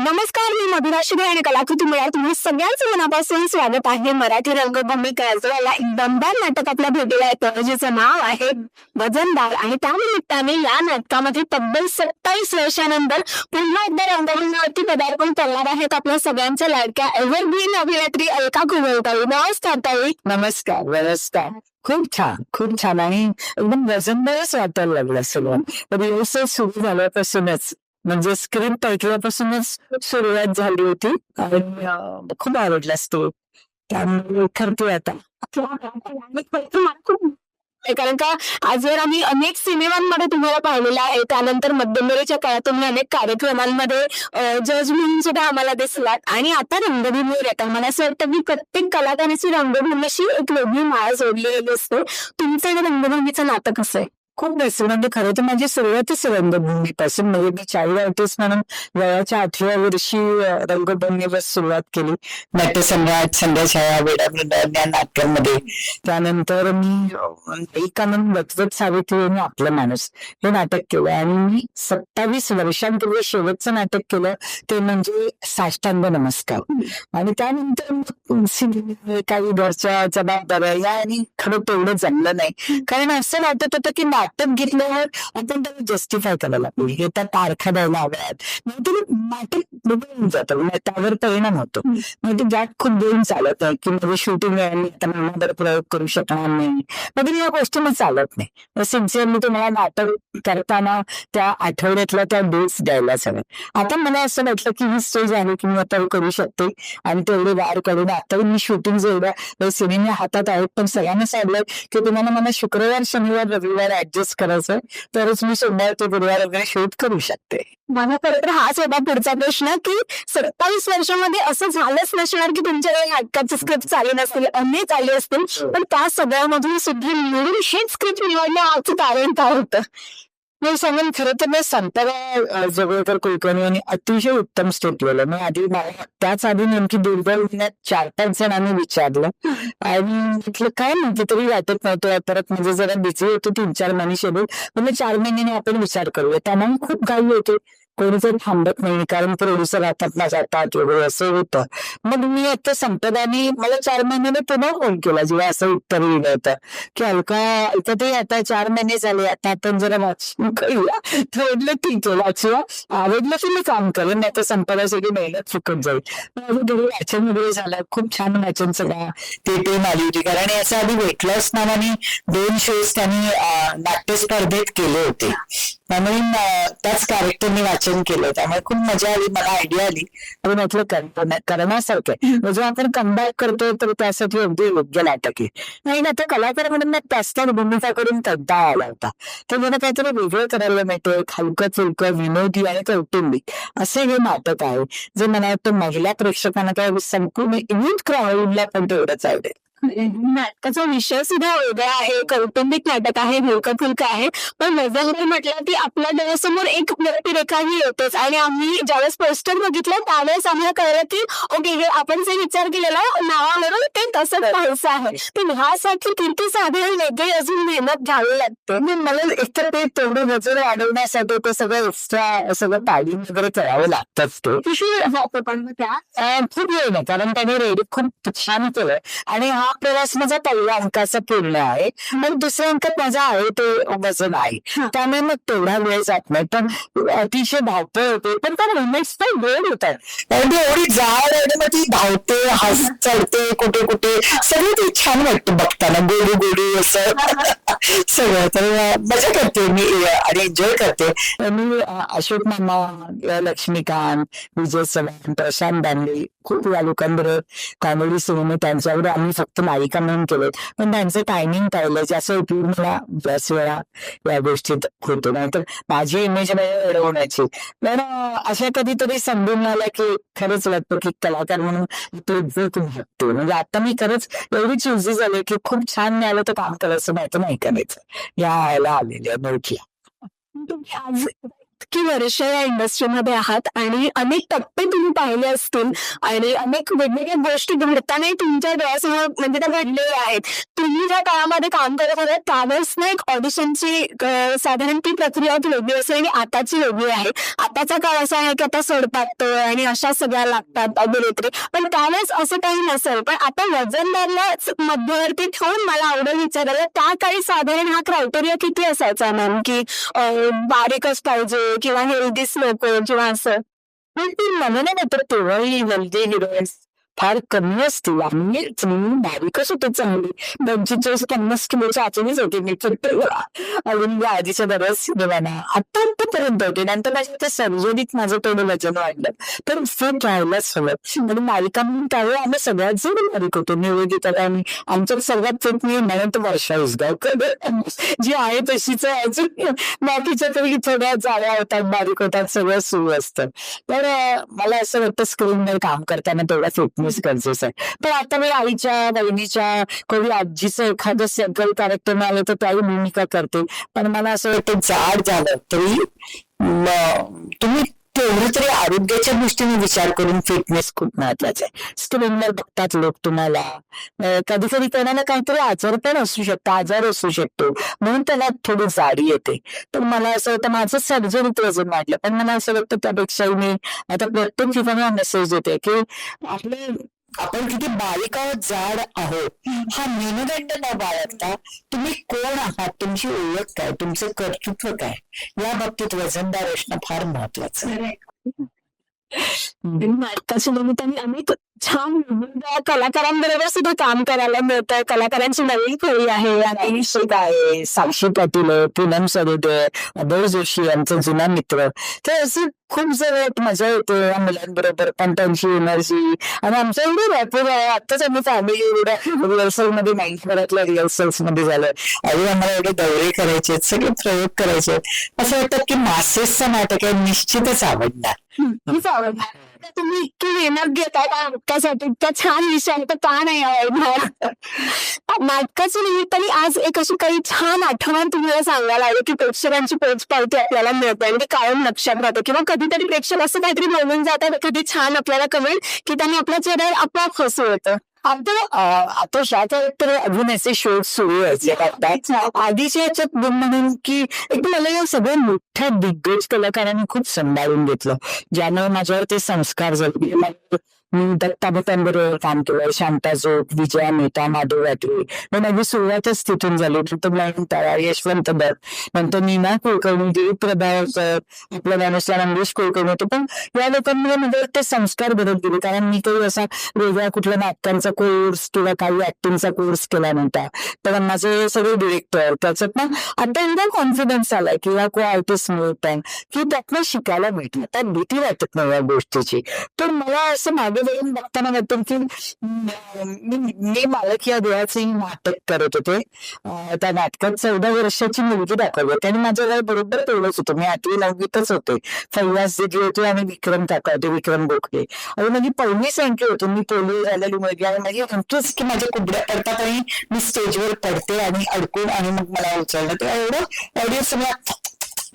नमस्कार मी मधुरा आणि कलाकृती मिळा तुम्ही सगळ्यांचं मनापासून स्वागत आहे. मराठी रंगभूमी काजळला एक दमदार नाटक आपल्या भेटीला येतं ज्याचं नाव आहे वजनदार आणि त्यानिमित्ताने या नाटकामध्ये तब्बल सत्तावीस वर्षानंतर पुन्हा एकदा रंगभूमीवरती पदार्पण करणार आहेत आपल्या सगळ्यांच्या लाडक्या एव्हरग्रीन अभिनेत्री अलका कुवळताई नमस्कार ताई. नमस्कार नमस्कार. खूप छान खूप छान. आणि एकदम वजनदारच वाटायला लागलं सगळं व्यवस्थित सुरू झाल्यापासूनच. म्हणजे स्क्रिप्ट ऐकल्यापासूनच सुरुवात झाली होती. आणि खूप आवडलास तो. त्यामुळे करतोय आता. कारण का आजवर आम्ही अनेक सिनेमांमध्ये तुम्हाला पाहिलेला आहे त्यानंतर मध्यंतरीच्या काळात तुम्ही अनेक कार्यक्रमांमध्ये जज म्हणून सुद्धा आम्हाला दिसलात. आणि आता रंगभूमीवर येतात मला असं वाटतं की प्रत्येक कलाकाराची रंगभूमीशी एक वेगळी माळ जोडलेली असते तुमचं रंगभूमीचं नातं कसं आहे? खूप बेस्ट म्हणजे खरं तर माझी सुरुवातच रंगभूमीपासून म्हणजे मी चाईल्ड आर्टिस्ट म्हणून वयाच्या आठव्या वर्षी रंगभूमीवर सुरुवात केली. नाट्यसम्राट संध्याछाया वेडावृंदावन या नाटकांमध्ये. त्यानंतर मी एकानंद एक आनंद वचवत सावित्री आणि आपलं माणूस हे नाटक केलं. आणि मी सत्तावीस वर्षांपूर्वी शेवटचं नाटक केलं ते म्हणजे साष्टांग नमस्कार. आणि त्यानंतर काही घरच्या जबाबदाऱ्या या आणि खरं तेवढं जमलं नाही. कारण असं वाटत होतं की नाटक घेतल्यावर आपण त्याला जस्टिफाय करायला पाहिजे हे त्या तारखा द्यायला हव्यात. नाहीतर नाटक बदलून जातं. म्हणजे त्यावर परिणाम होतो. म्हणजे ज्यात खूप देऊन चालत नाही. की म्हणजे शूटिंग आहे आता नामांतर प्रयोग करू शकणार नाही. म्हणजे या गोष्टी मग चालत नाही. सिन्सिअरली तुम्हाला नाटक करताना त्या आठवड्यातला त्या डेट्स द्यायलाच हव्या आता मला असं वाटलं की ही स्टेज आहे की मी आता करू शकते. आणि तेवढे वार करून आता मी शूटिंग एवढ्या सिनेमे हातात आहेत पण सगळ्यांना सांगितलं की तुम्हाला मला शुक्रवार शनिवार रविवार ऍडजस्ट करायचं तरच मी सोमवार ते गुरुवार वगैरे शूट करू शकते. मला खरं तर हाच होता पुढचा प्रश्न. की सत्तावीस वर्षामध्ये असं झालंच नसणार की तुमच्याकडे नाटकाचे स्क्रिप्ट आले नसतील अनेक आले असतील. पण त्या सगळ्यामधून सुद्धा निवडून हेच स्क्रिप्ट निवडण्याचं कारण काय होतं? मी सांगेन खरं तर मी संतरा जवळकर कुलकर्णी यांनी अतिशय उत्तम स्टेप लिहिलं मी आधी त्याच आधी नेमकी दुर्बल चार पाच जणांनी विचारलं. आणि म्हटलं काय म्हणते तरी वाटत नव्हतं परत म्हणजे जरा बिझी होतो तीन चार महिने शेड्यूल म्हणजे चार महिन्याने आपण विचार करूया. त्यामुळे खूप घाई होते. कोणी जर थांबत नाही कारण प्रोड्युसर हातात ना जातात वगैरे असं होतं. मग मी आता संपदाने मला चार महिन्याने पुन्हा फोन केला जेव्हा असं उत्तर दिलं होतं. की अलका अलका ते आता चार महिने झाले आता आपण जरा वाचन करूया तर म्हटलं ठीक आहे वाचूया आवडलं की मी काम करेन नाही तर संपदासाठी मेहनत फुकट जाईल. माझं घरी वाचन वगैरे झालं. खूप छान वाचन सगळं. ते टीम आली होती. कारण याच्या आधी वेटलॉस नावाने दोन शोज त्यांनी नाट्य स्पर्धेत केले होते. त्यामुळे त्याच कॅरेक्टरने वाचन केलं त्यामुळे खूप मजा आली मला आयडिया आली. आणि म्हटलं करण्यासारखं. आहे. जो आपण कमबॅक करतो तर त्यासाठी अगदी योग्य नाटक आहे. नाही ना तर कलाकार म्हणून ना त्याच त्याच भूमिका करून कंटाळा आला होता. तर मला काहीतरी वेगळं करायला मिळतं हलकं फुलकं विनोदी आणि कौटुंबिक असे हे नाटक आहे. जे मला वाटतं महिला प्रेक्षकांना काय संपूर्ण इव्हन क्राऊडला पण तेवढंच आवडेल. नाटकाचा विषय सुद्धा वेगळा आहे. कौटुंबिक नाटक आहे हलकं फुलकं आहे. पण वजनदार म्हटलं की आपल्या डोळ्यासमोर एक व्यक्तिरेखा ही येतेच. आणि आम्ही ज्यावेळेस पोस्टर बघितलं त्यावेळेस आम्हाला कळलं की ओके हे आपण जे विचार केलेला नावावरून ते तसंच व्हायचं आहे. पण ह्यासाठी किती साधारण वेगळी अजून मेहनत घ्यावी लागते. मी मला एकतर ते तेवढं वजन वाढवण्यासाठी ते सगळं एक्स्ट्रा सगळं तालीम वगैरे करावं लागतंच ते. पण त्या? खूप वेळ कारण त्याने रेडी खूप छान केलंय. आणि हा प्रवास माझा पहिल्या अंकाचा पूर्ण आहे. पण दुसऱ्या अंकात माझा आहे ते वजन आहे. हा. त्यामुळे मग तेवढा वेळ जात नाही. पण अतिशय धावपळ होते पण त्या मुवमेंट्स पण वेळ होतात कारण एवढी जाड आणि मग ती धावते हस चढते कुठे कुठे. सगळं ते छान वाटतं बघताना. गोडी गोडी असं. सगळं. तर मजा करते मी आणि एन्जॉय करते. मी अशोक मामा लक्ष्मीकांत विजय चव्हाण प्रशांत दांडे खूप या लोकांबरोबर कॉमेडी सिनेमे त्यांच्यावर आम्ही फक्त मालिका म्हणून केले. पण त्यांचं टायमिंग पाहिलं ज्याचा उपयोग मला बऱ्याच वेळा या गोष्टीत होतो. नाहीतर माझी इमेज अडवण्याची पण अशा कधीतरी समजून आल्या की खरंच वाटतो की कलाकार म्हणून तो इज्जत म्हणजे आता मी खरंच एवढी चुजी झाली की खूप छान मिळालं तर काम करायचं नाही तर नाही करायचं. या ह्याला आलेल्या नोटला आज इतकी वर्ष या इंडस्ट्रीमध्ये आहात आणि अनेक टप्पे तुम्ही पाहिले असतील आणि अनेक वेगवेगळ्या गोष्टी घडतानाही तुमच्या डोळ्यासमोर म्हणजे त्या घडलेल्या आहेत. तुम्ही ज्या काळामध्ये काम करत होता त्यावेळेस ना एक ऑडिशनची साधारण ती प्रक्रिया वेगळी असेल आणि आताची वेगळी आहे. आताचा काळ असा आहे की आता सोडपातळ आणि अशा सगळ्या लागतात अभिनेत्री. पण त्यावेळेस असं काही नसेल पण आता वजनदारलाच मध्यवर्ती ठेवून मला आवडेल विचारायला त्या काळी साधारण हा क्रायटेरिया किती असायचा मॅम की बारीकच पाहिजे किंवा हेल्दीच नको किंवा असं. पण ती मला नाही तर तेव्हाही हेल्दी हिरोईन्स फार कमी असतील. आम्ही मी बारीकच होते चांगली. पंचेचाळीस पन्नास किलोच्या आचरणीच होते मी फक्त. अजून या आधीच्या बऱ्याच सिनेमाना आता आतापर्यंत होते. नंतर माझ्या त्या सर्जरीत माझं थोडं वजन वाढलं. तर फिट राहायलाच हवं आणि मालिका म्हणून त्यावेळी आम्ही सगळ्यात जण बारीक होतो. निवेदिता आणि आमच्या सगळ्यात फिट मी म्हणत वर्षा उसगावकर. जी आहे तशीच अजून. बाकीच्या तरी थोड्या जाळ्या होतात बारीक होतात सगळं सुरू असतं. तर मला असं वाटतं स्क्रीनवर काम करताना तेवढा फिटनेस गरजेचं आहे. पण आता मी आईच्या बहिणीच्या कोणी आजीचं एखादं सेंट्रल कार्यक्रम आलं तर त्याही भूमिका करते. पण मला असं वाटतं जाड झालं तरी तुम्ही तेवढं तरी आरोग्याच्या दृष्टीने विचार करून फिटनेस खूप महत्त्वाचा आहे. स्क्रीनवर बघतात लोक तुम्हाला. कधी कधी कोणाला काहीतरी आजार पण असू शकतो आजार असू शकतो. म्हणून त्याला थोडी जाडी येते. तर मला असं वाटतं माझं सर्जरीत वजन वाढलं. पण मला असं वाटतं त्यापेक्षाही मी आता प्रत्येक ठिकाणी मेसेज देते की आपले आपण किती बारीक आहोत जाड आहोत. हा मेनदंड न बाळगता तुम्ही कोण आहात? तुमची ओळख काय? तुमचं कर्तृत्व काय? या बाबतीत वजनदार असणं फार महत्वाचं आहे. आणि नाटकाच्या निमित्ताने अनेक छान वेगवेगळ्या कलाकारांबरोबर सुद्धा काम करायला मिळतं कलाकारांची नवीन खोळी आहे आणि आहे. साक्षी पाटील आहे पूनम सरोदे अभय जोशी आमचा जुना मित्र. तर असं खूप जवळ मजा येते या मुलांबरोबर. पण त्यांची एनर्जी आणि आमचं एवढं रॅपर आहे. आताच आम्ही फॅमिली एवढ्या रिहर्सलमध्ये नाईन्थ भरातल्या रिहर्सल्समध्ये झालं आणि आम्हाला एवढे दौरे करायचे सगळे प्रयोग करायचे. असं वाटतं की मासेसचं नाटक आहे निश्चितच आवडणार. तुम्ही मेहनत घेताय त्या नाटकासाठी इतका छान विषय आहे तर का नाही आवडणार नाटकाच्या निमित्ताने आज एक अशी काही छान आठवण तुम्हाला सांगायला आली की प्रेक्षकांची पोच पावती आपल्याला मिळते. आणि ते कायम लक्षात राहते. किंवा कधीतरी प्रेक्षक असं काहीतरी बोलून जातात कधी छान आपल्याला कमेंट की त्यांनी आपल्या चेहऱ्यावर आपोआप हसू येतं. आता आता शाळा तर अजून असे शोध सुरू आहेत. आधीच्या याच्यात म्हणून की एक मला या सगळ्या मोठ्या दिग्गज कलाकारांनी खूप सांभाळून घेतलं. ज्यानं माझ्यावर ते संस्कार झाले मी दत्ता भटांबरोबर काम केलं शांता जोग विजया मेहता माधव रात्री. मग माझी सुरुवातच तिथून झाली. नंतर नयनतारा यशवंत भट नंतर नीना कुलकर्णी दिलीप प्रभावकर आपल्या ज्ञानेश्वर मंगेश कुलकर्णी होते. पण या लोकांमध्ये म्हणजे ते संस्कार बदल गेले. कारण मी काही असा वेगळ्या कुठल्या नाटकांचा कोर्स किंवा काही ऍक्टिंगचा कोर्स केला नव्हता. तर माझे सगळे डिरेक्टर त्याच्यात ना आता एकदा कॉन्फिडन्स आलाय किंवा को आर्टिस्ट मिळत आहे की त्यातनं शिकायला मिळतं त्यात भीती वाटत नाही या गोष्टीची. तर मला असं मागे पुढे जाऊन बघताना वाटतं की मी मी मालक या देवाचे नाटक करत होते. त्या नाटकात चौदा वर्षाची मुलगी दाखवली होती आणि माझं वय बरोबर तेवढंच होतं. मी आठवी नववीतच होते. फैयाज दिली होती आणि विक्रम काका होते विक्रम गोखले. आणि माझी पहिली संख्या होती. मी पोलिओ झालेली मुलगी आणि माझी म्हणजे म्हणतोच की माझ्या कुबड्या पडतात आणि मी स्टेजवर पडते आणि अडकून आणि मग मला उचलणं ते एवढं ऑडियन्स मला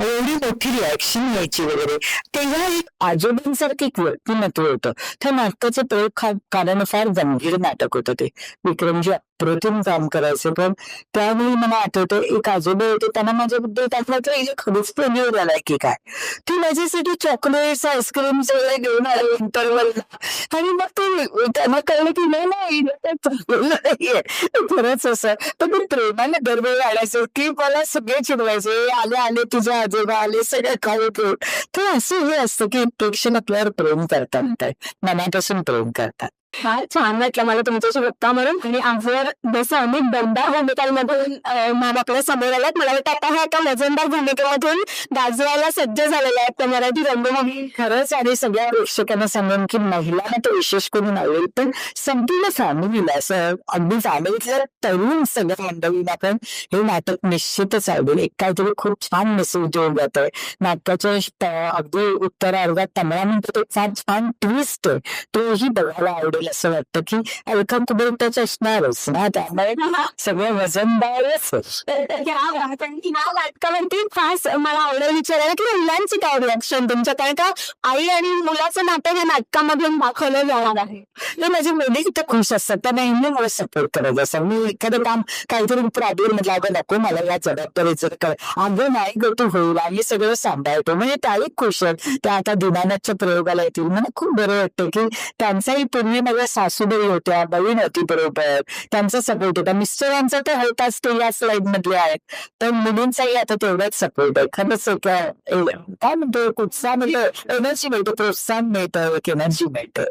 एवढी मोठी रिॲक्शन यायची वगैरे. तेव्हा एक आजोबांसारखं एक व्यक्तिमत्व होतं. त्या नाटकाचं प्रयोग खा- कारण फार गंभीर नाटक होतं ते. विक्रमजी अप्रतिम काम करायचं पण त्यावेळी मला आठवतं एक आजोबा होते त्यांना माझ्याबद्दल त्यातला तर खरंच प्रेमी झालाय की काय. ती माझ्यासाठी चॉकलेट्स आईस्क्रीम सगळे घेऊन आले इंटरवल आणि मग ते त्यांना कळलं की नाही नाही नाहीये. खरंच असं. पण ते प्रेमाने दरवेळी आणायचं की मला सगळे चिडवायचे आले आले तुझ्या आजोबा आले सगळे खाऊ तर असं हे असतं की प्रेक्षक आपल्यावर प्रेम करतात काय मनापासून प्रेम करतात फार छान वाटलं मला तुमच्याशी गप्पा मारून. आणि आजवर जसं अनेक दमदार भूमिकांमधून मामाकडे आपल्यासमोर आल्यात मला वाटतं आता हा एका मजनदार भूमिकेमधून गाजवायला सज्ज झालेला आहे. त्या मराठी रंगभूमी खरंच आणि सगळ्या प्रेक्षकांना सांगून की महिलांना तर विशेष करून आवडेल पण संपूर्ण फॅमिलीला असं अगदी फॅमिलीतल्या तरुण सगळ्या मंडळीला पण हे नाटक निश्चितच आवडेल. एक काहीतरी खूप छान मेसेज देऊन जातोय. नाटकाच्या अगदी उत्तरार्धात तमळा म्हणतो तो फार छान ट्विस्ट आहे. तोही बघायला आवडेल. मला असं वाटतं की अलका कुबेरच असणारच. ना त्यामुळे सगळं वजनदारच आहे. या खास मला आवडेल विचारायला की मुलांची काय रिॲक्शन तुमच्या कारण का आई आणि मुलाचं नाटक या नाटकामधून दाखवलं जाणार आहे. नाही, माझे मुली इथे खुश असतात. त्या नेहमी मला सपोर्ट करत असतात. मी एखादं काम काहीतरी प्रॉब्लेम म्हटलं अगं नको मला या जबाबदारीचं कर अगं नाही गो तू होईल. आम्ही सगळं सांभाळतो. म्हणजे त्याही खुश आहेत. त्या आता दिनानाथच्या प्रयोगाला येतील. मला खूप बरं वाटतं की त्यांचाही पूर्वी माझ्या सासूबाई होत्या बहीण होती बरोबर त्यांचा सपोर्ट होता. मिस्टरांचा तर हळताच ते या स्लाइड मधले आहेत. तर मुलींचाही आता तेवढाच सपोर्ट आहे. खरंच एक, काय म्हणतो? उत्साह म्हणजे एनर्जी मिळतो प्रोत्साहन मिळतं एनर्जी मिळतं.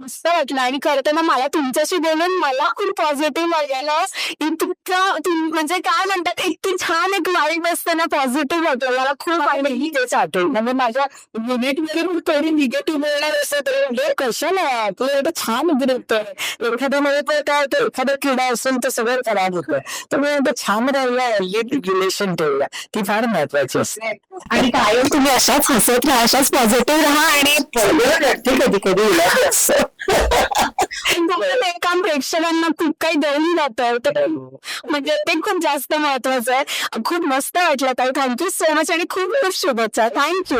मस्त वाटलं. आणि करताना मला तुमच्याशी बोलून मला खूप पॉझिटिव्ह वाटलं. इतकं तुम- म्हणजे काय म्हणतात इतकी छान एक वाईट असताना पॉझिटिव्ह वाटलं. मला खूप आवडली. तेच आठवलं. म्हणजे माझ्या युनिट पण कोणी निगेटिव्ह मिळणार असं तर म्हणजे कशाला? तुला एवढं छान ग्रुप आहे एखाद्या मध्ये तर काय होतं एखादा किडा असेल तर सगळं खराब होतं. त्यामुळे एवढं छान राहिला रिलेशन ठेवला ती फार महत्वाची असते. आणि कायम तुम्ही अशाच हसत राहा अशाच पॉझिटिव्ह राहा आणि कधी कधी उलट असतं. तुमचं ते काम प्रेक्षकांना खूप काही देऊन जातं. ते म्हणजे ते खूप जास्त महत्वाचं आहे. खूप मस्त वाटलं ताई. थँक्यू सो मच आणि खूप खूप शुभेच्छा. थँक्यू